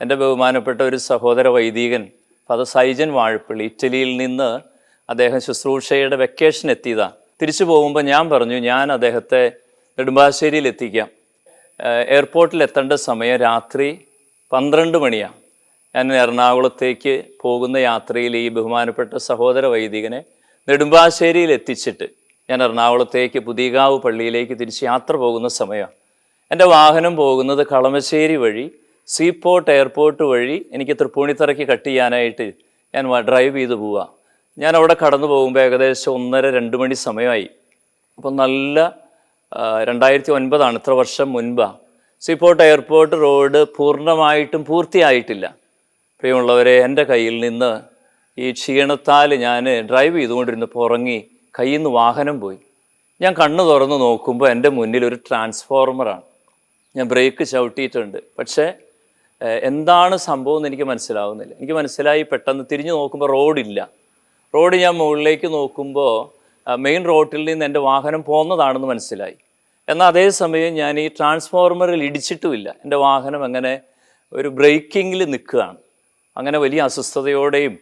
എന്റെ ബഹുമാനപ്പെട്ട ഒരു സഹോദര വൈദികൻ ഫാദർ സൈജൻ വാഴപ്പള്ളി ഇറ്റലിയിൽ നിന്ന് അദ്ദേഹം ശുശ്രൂഷയുടെ വെക്കേഷൻ എത്തിയതാണ് തിരിച്ചു പോകുമ്പോൾ ഞാൻ പറഞ്ഞു ഞാൻ അദ്ദേഹത്തെ നെടുമ്പാശ്ശേരിയിൽ എത്തിക്കാം. എയർപോർട്ടിൽ എത്തേണ്ട സമയം രാത്രി പന്ത്രണ്ട് മണിയാണ് ഞാൻ എറണാകുളത്തേക്ക് പോകുന്ന യാത്രയിൽ ഈ ബഹുമാനപ്പെട്ട സഹോദര വൈദികനെ നെടുമ്പാശ്ശേരിയിൽ എത്തിച്ചിട്ട് ഞാൻ എറണാകുളത്തേക്ക് പുതിയകാവ് പള്ളിയിലേക്ക് തിരിച്ച് യാത്ര പോകുന്ന സമയമാണ് എന്റെ വാഹനം പോകുന്നത് കളമശ്ശേരി വഴി സീപോർട്ട് എയർപോർട്ട് വഴി എനിക്ക് തൃപ്പൂണിത്തറയ്ക്ക് കട്ട് ചെയ്യാനായിട്ട് ഞാൻ ഡ്രൈവ് ചെയ്ത് പോവാം. ഞാൻ അവിടെ കടന്നു പോകുമ്പോൾ ഏകദേശം ഒന്നര രണ്ട് മണി സമയമായി. അപ്പം നല്ല രണ്ടായിരത്തി ഒൻപതാണ് ഇത്ര വർഷം മുൻപാണ് സീപോർട്ട് എയർപോർട്ട് റോഡ് പൂർണമായിട്ടും പൂർത്തിയായിട്ടില്ല. പ്രിയമുള്ളവരെ എന്റെ കയ്യിൽ നിന്ന് ഈ ക്ഷീണത്താൽ ഞാൻ ഡ്രൈവ് ചെയ്തുകൊണ്ടിരുന്നപ്പോൾ ഉറങ്ങി കയ്യിൽ നിന്ന് വാഹനം പോയി. ഞാൻ കണ്ണു തുറന്ന് നോക്കുമ്പോൾ എന്റെ മുന്നിൽ ഒരു ട്രാൻസ്ഫോർമറാണ് ഞാൻ ബ്രേക്ക് ചവിട്ടിയിട്ടുണ്ട്. പക്ഷേ എന്താണ് സംഭവം എന്ന് എനിക്ക് മനസ്സിലാവുന്നില്ല. എനിക്ക് മനസ്സിലായി പെട്ടെന്ന് തിരിഞ്ഞു നോക്കുമ്പോൾ റോഡില്ല. റോഡ് ഞാൻ മുകളിലേക്ക് നോക്കുമ്പോൾ മെയിൻ റോഡിൽ നിന്ന് എന്റെ വാഹനം പോകുന്നതാണെന്ന് മനസ്സിലായി. എന്നാൽ അതേസമയം ഞാൻ ഈ ട്രാൻസ്ഫോർമറിൽ ഇടിച്ചിട്ടുമില്ല. എന്റെ വാഹനം അങ്ങനെ ഒരു ബ്രേക്കിങ്ങിൽ നിൽക്കുകയാണ്. അങ്ങനെ വലിയ അസ്വസ്ഥതയോടെയും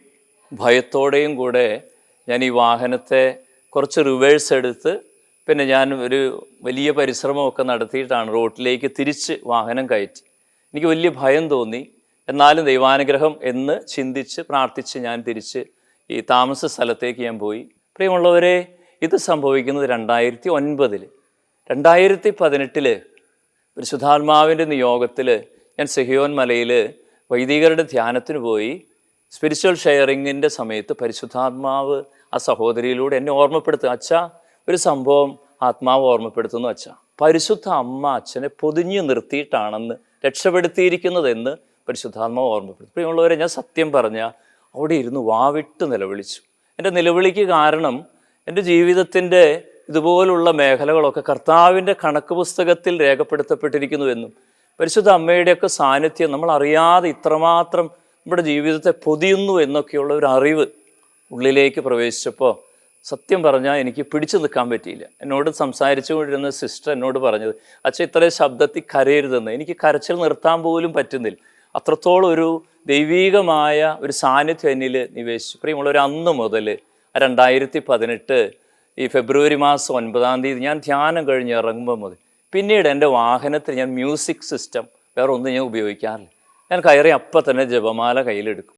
ഭയത്തോടെയും കൂടെ ഞാൻ ഈ വാഹനത്തെ കുറച്ച് റിവേഴ്സ് എടുത്ത് പിന്നെ ഞാൻ ഒരു വലിയ പരിശ്രമമൊക്കെ നടത്തിയിട്ടാണ് റോട്ടിലേക്ക് തിരിച്ച് വാഹനം കയറ്റി. എനിക്ക് വലിയ ഭയം തോന്നി. എന്നാലും ദൈവാനുഗ്രഹം എന്ന് ചിന്തിച്ച് പ്രാർത്ഥിച്ച് ഞാൻ തിരിച്ച് ഈ താമസ സ്ഥലത്തേക്ക് ഞാൻ പോയി. പ്രിയമുള്ളവരെ ഇത് സംഭവിക്കുന്നത് രണ്ടായിരത്തി ഒൻപതിൽ രണ്ടായിരത്തി പതിനെട്ടിൽ പരിശുദ്ധാത്മാവിന്റെ നിയോഗത്തിൽ ഞാൻ സെഹിയോൻ മലയിൽ വൈദികരുടെ ധ്യാനത്തിന് പോയി. സ്പിരിച്വൽ ഷെയറിങ്ങിന്റെ സമയത്ത് പരിശുദ്ധാത്മാവ് ആ സഹോദരിയിലൂടെ എന്നെ ഓർമ്മപ്പെടുത്തുക അച്ഛാ ഒരു സംഭവം ആത്മാവ് ഓർമ്മപ്പെടുത്തുന്നു അച്ഛാ. പരിശുദ്ധ അമ്മ അച്ഛനെ പൊതിഞ്ഞു നിർത്തിയിട്ടാണെന്ന് രക്ഷപ്പെടുത്തിയിരിക്കുന്നതെന്ന് പരിശുദ്ധാത്മാവ് ഓർമ്മപ്പെടുത്തും പ്രിയമുള്ളവരെ ഞാൻ സത്യം പറഞ്ഞ അവിടെ ഇരുന്ന് വാവിട്ട് നിലവിളിച്ചു. എന്റെ നിലവിളിക്ക് കാരണം എന്റെ ജീവിതത്തിന്റെ ഇതുപോലുള്ള മേഖലകളൊക്കെ കർത്താവിന്റെ കണക്ക് പുസ്തകത്തിൽ രേഖപ്പെടുത്തപ്പെട്ടിരിക്കുന്നുവെന്നും പരിശുദ്ധ അമ്മയുടെയൊക്കെ സാന്നിധ്യം നമ്മൾ അറിയാതെ ഇത്രമാത്രം നമ്മുടെ ജീവിതത്തെ പൊതിയുന്നു എന്നൊക്കെയുള്ള ഒരു അറിവ് ഉള്ളിലേക്ക് പ്രവേശിച്ചപ്പോൾ സത്യം പറഞ്ഞാൽ എനിക്ക് പിടിച്ചു നിൽക്കാൻ പറ്റിയില്ല. എന്നോട് സംസാരിച്ചു കൊണ്ടിരുന്ന സിസ്റ്റർ എന്നോട് പറഞ്ഞത് അച്ഛൻ ഇത്രയും ശബ്ദത്തിൽ കരയരുതെന്ന്. എനിക്ക് കരച്ചിൽ നിർത്താൻ പോലും പറ്റുന്നില്ല. അത്രത്തോളം ഒരു ദൈവീകമായ ഒരു സാന്നിധ്യം എന്നിൽ നിവേശിച്ചു. പ്രിയമുള്ളൊരു അന്ന് മുതൽ രണ്ടായിരത്തി പതിനെട്ട് ഈ ഫെബ്രുവരി മാസം ഒൻപതാം തീയതി ഞാൻ ധ്യാനം കഴിഞ്ഞ് ഇറങ്ങുമ്പോൾ മുതൽ പിന്നീട് എന്റെ വാഹനത്തിൽ ഞാൻ മ്യൂസിക് സിസ്റ്റം വേറെ ഒന്നും ഞാൻ ഉപയോഗിക്കാറില്ല. ഞാൻ കയറി അപ്പം തന്നെ ജപമാല കയ്യിലെടുക്കും.